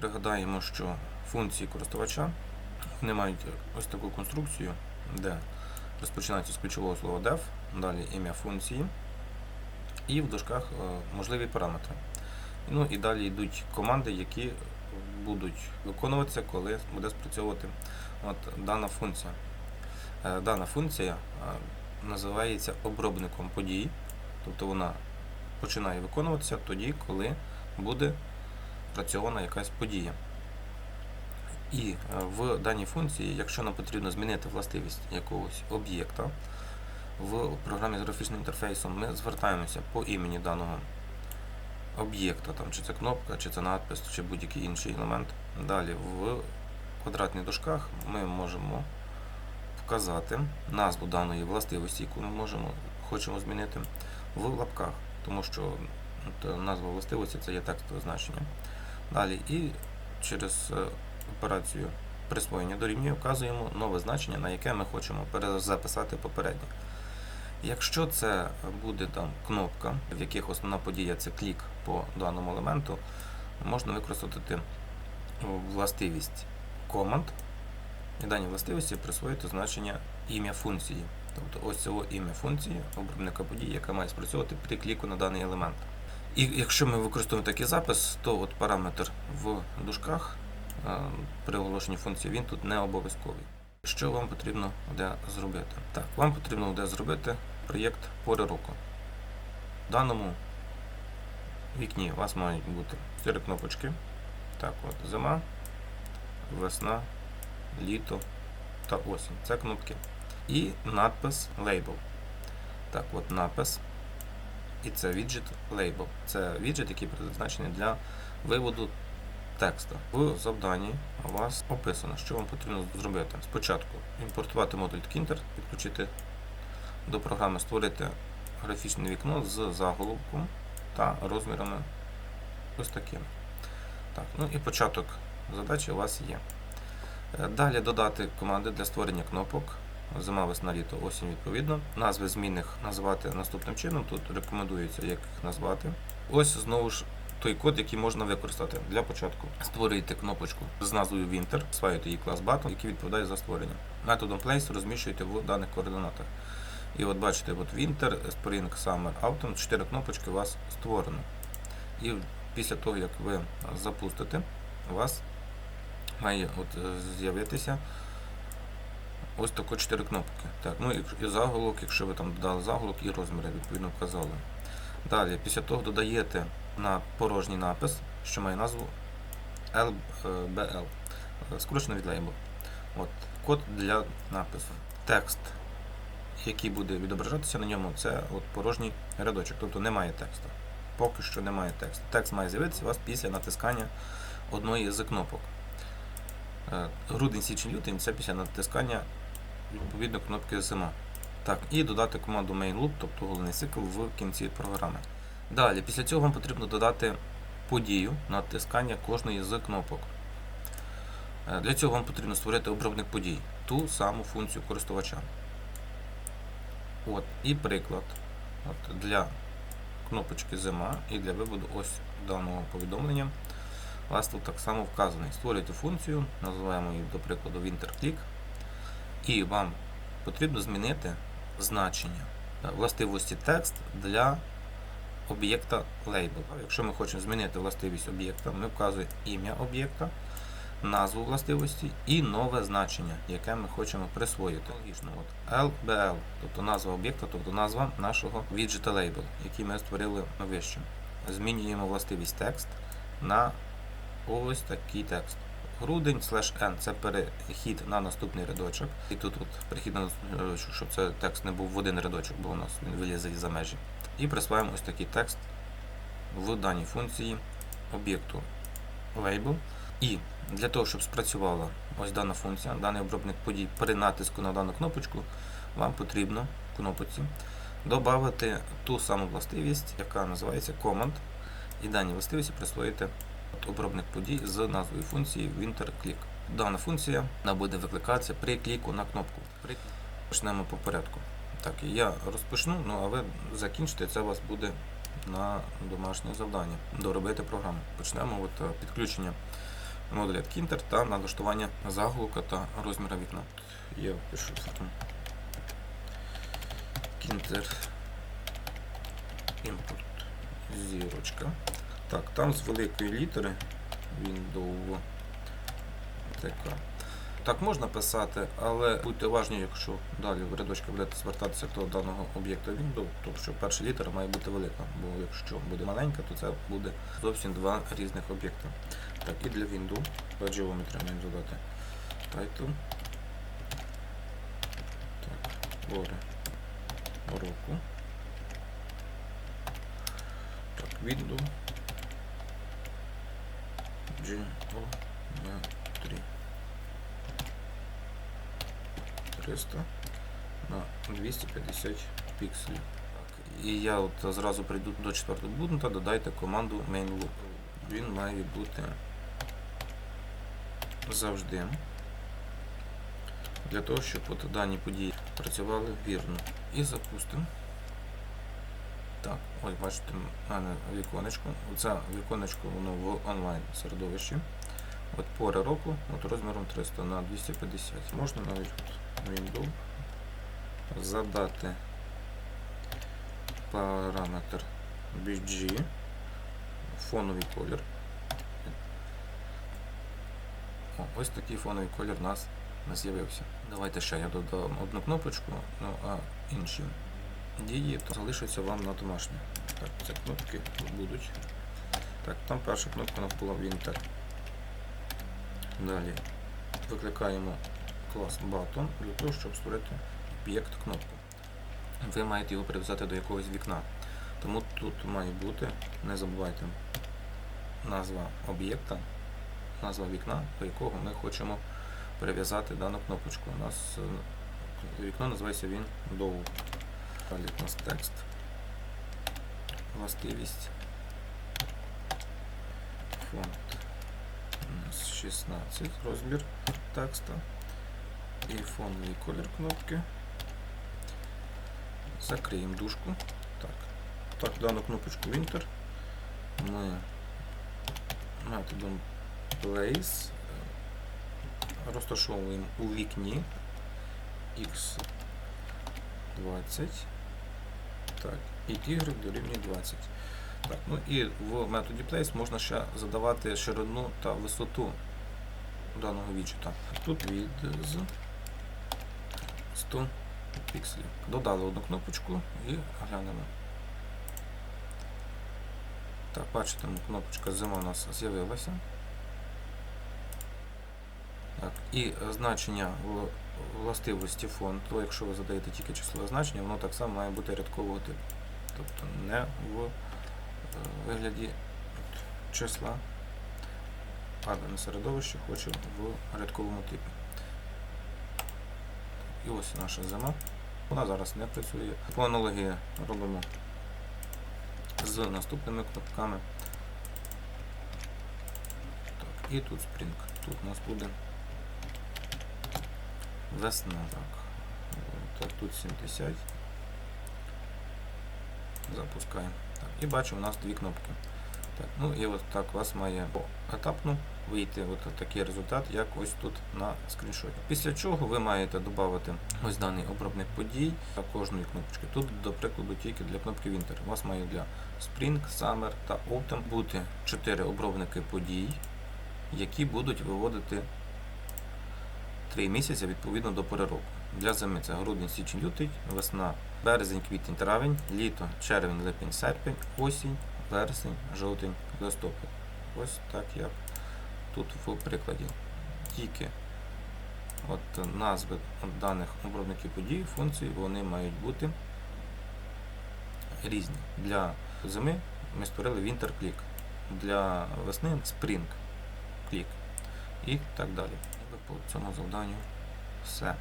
пригадаємо, що функції користувача вони мають ось таку конструкцію, де розпочинається з ключового слова def, далі ім'я функції, і в дужках е, можливі параметри. Ну і далі йдуть команди, які будуть виконуватися, коли буде спрацьовувати от дана функція. Е, Дана функція е, називається обробником подій, тобто вона починає виконуватися тоді, коли буде працьована якась подія. І е, в даній функції, якщо нам потрібно змінити властивість якогось об'єкта, в програмі з графічним інтерфейсом ми звертаємося по імені даного об'єкта, чи це кнопка, чи це надпис, чи будь-який інший елемент. Далі в квадратних дужках ми можемо вказати назву даної властивості, яку ми можемо, хочемо змінити в лапках, тому що назва властивості це є текстове значення. Далі і через е, операцію присвоєння дорівнює вказуємо нове значення, на яке ми хочемо перезаписати попереднє. Якщо це буде там кнопка, в яких основна подія це клік по даному елементу, можна використати властивість команд і даній властивості присвоїти значення ім'я функції. Тобто ось цього ім'я функції обробника подій, яка має спрацьовувати при кліку на даний елемент. І якщо ми використовуємо такий запис, то от параметр в дужках е, при оголошенні функції він тут не обов'язковий. Що вам потрібно буде зробити? Так, вам потрібно буде зробити проєкт пори року. В даному вікні у вас мають бути 4 кнопочки. Так, от зима, весна, літо та осінь. Це кнопки. І надпис Label. Так, от надпис. І це віджит Label. Це віджит, який призначений для виводу текста. В завданні у вас описано, що вам потрібно зробити. Спочатку імпортувати модуль Tkinter, підключити до програми, створити графічне вікно з заголовком та розмірами ось таким. Так, ну і початок задачі у вас є. Е, Далі додати команди для створення кнопок. Зима, весна, літо, осінь відповідно. Назви змінних назвати наступним чином. Тут рекомендується, як їх назвати. Ось знову ж той код, який можна використати. Для початку створюєте кнопочку з назвою Winter, сваюєте її клас Button, який відповідає за створення. Методом Place розміщуєте в даних координатах. І от бачите, от Winter, Spring, Summer, Autumn, 4 кнопочки у вас створено. І після того, як ви запустите, у вас має от з'явитися ось тако 4 кнопки. Так, ну і, заголовок, якщо ви там додали заголовок і розміри, відповідно вказали. Далі, після того додаєте на порожній напис, що має назву LBL, скорочено від label. От, код для напису. Текст, який буде відображатися на ньому, це от порожній рядочок, тобто немає тексту. Поки що немає тексту. Текст має з'явитися у вас після натискання одної з кнопок. Е, Грудень, січень, лютень це після натискання відповідно кнопки зима. Так, і додати команду main loop, тобто головний цикл в кінці програми. Далі, після цього вам потрібно додати подію натискання кожної з кнопок. Е, Для цього вам потрібно створити обробник подій, ту саму функцію користувача. От, І приклад От, для кнопочки зима і для виводу ось даного повідомлення. У вас тут так само вказаний. Створюєте функцію, називаємо її, до прикладу, WinterClick, і вам потрібно змінити значення властивості текст для об'єкта label. Якщо ми хочемо змінити властивість об'єкта, ми вказуємо ім'я об'єкта, назву властивості і нове значення, яке ми хочемо присвоїти. Логічно, от LBL, тобто назва об'єкта, тобто назва нашого віджита label, який ми створили вище. Змінюємо властивість текст на ось такий текст. Грудень слеш n це перехід на наступний рядочок. І тут от перехід на наступний рядочок, щоб це текст не був в один рядочок, бо у нас він вилізе за межі. І присваємо ось такий текст в даній функції об'єкту label. І для того, щоб спрацювала ось дана функція, даний обробник подій при натиску на дану кнопочку, вам потрібно в кнопочці додати ту саму властивість, яка називається command, і даній властивості присвоїти обробник подій з назвою функції WinterClick. Дана функція буде викликатися при кліку на кнопку. Почнемо по порядку. Так, я розпочну, ну а ви закінчите, це у вас буде на домашнє завдання доробити програму. Почнемо от, е, підключення модуль Кінтер та налаштування заголовка та розміра вікна. Я впишу там Кінтер зірочка. Так, там з великої літери Windows. Так можна писати, але будьте уважні, якщо далі в рядочки будете звертатися до даного об'єкта Windows, то що перша літера має бути велика, бо якщо буде маленька, то це буде зовсім два різних об'єкта. Так, і для Windows по Geometry маємо задати title. Так, пори року. Так, Windows Geometry 300 на 250 пікселів. І я от зразу прийду до четвертого будинка, додайте команду main loop. Він має бути завжди для того, щоб от дані події працювали вірно. І запустимо. Так, ось бачите, в мене віконечко. Оце віконечко воно в онлайн середовищі. От пори року, от розміром 300 на 250. Можна навіть от Windows задати параметр BG, фоновий колір. О, ось такий фоновий колір у нас з'явився. Давайте ще я додам одну кнопочку, ну а інші дії то залишаться вам на домашнє. Так, ці кнопки будуть. Так, там перша кнопка була Winter. Далі викликаємо клас Button для того, щоб створити об'єкт кнопку. Ви маєте його прив'язати до якогось вікна. Тому тут має бути, не забувайте, назва об'єкта, назва вікна, до якого ми хочемо прив'язати дану кнопочку. У нас е, вікно називається він Dow. Далі у нас текст. Властивість. Фонд. У нас 16 розмір текста. І фоновий колір кнопки. Закриємо дужку. Так. Так, дану кнопочку Winter ми методом Place розташовуємо у вікні X20. Так, і y дорівнює 20. Так, ну і в методі place можна ще задавати ширину та висоту даного відчута. Тут від з 100 пікселів. Додали одну кнопочку і глянемо. Так, бачите, кнопочка зима у нас з'явилася. Так, І значення в властивості фонду, якщо ви задаєте тільки числове значення, воно так само має бути рядкового типу. Тобто не в е, вигляді числа, а дане середовище хоче в рядковому типі. І ось наша зима. Вона зараз не працює. По аналогії робимо з наступними кнопками. Так, і тут Spring. Тут у нас буде весна. Так. так тут 70. Запускаємо. Так, і бачимо у нас дві кнопки. Так, ну і от так у вас має етапно вийти от такий результат, як ось тут на скріншоті. Після чого ви маєте додати ось даний обробник подій та кожної кнопочки. Тут, до прикладу, тільки для кнопки Winter. У вас має для Spring, Summer та Autumn бути 4 обробники подій, які будуть виводити 3 місяці відповідно до пори року. Для зими це грудень, січень, лютий, весна, березень, квітень, травень, літо, червень, липень, серпень, осінь, вересень, жовтень, листопад. Ось так як тут в прикладі. Тільки от назви даних обробників подій, функцій, вони мають бути різні. Для зими ми створили Winter Click, для весни Spring Click і так далі. По цьому завданню все.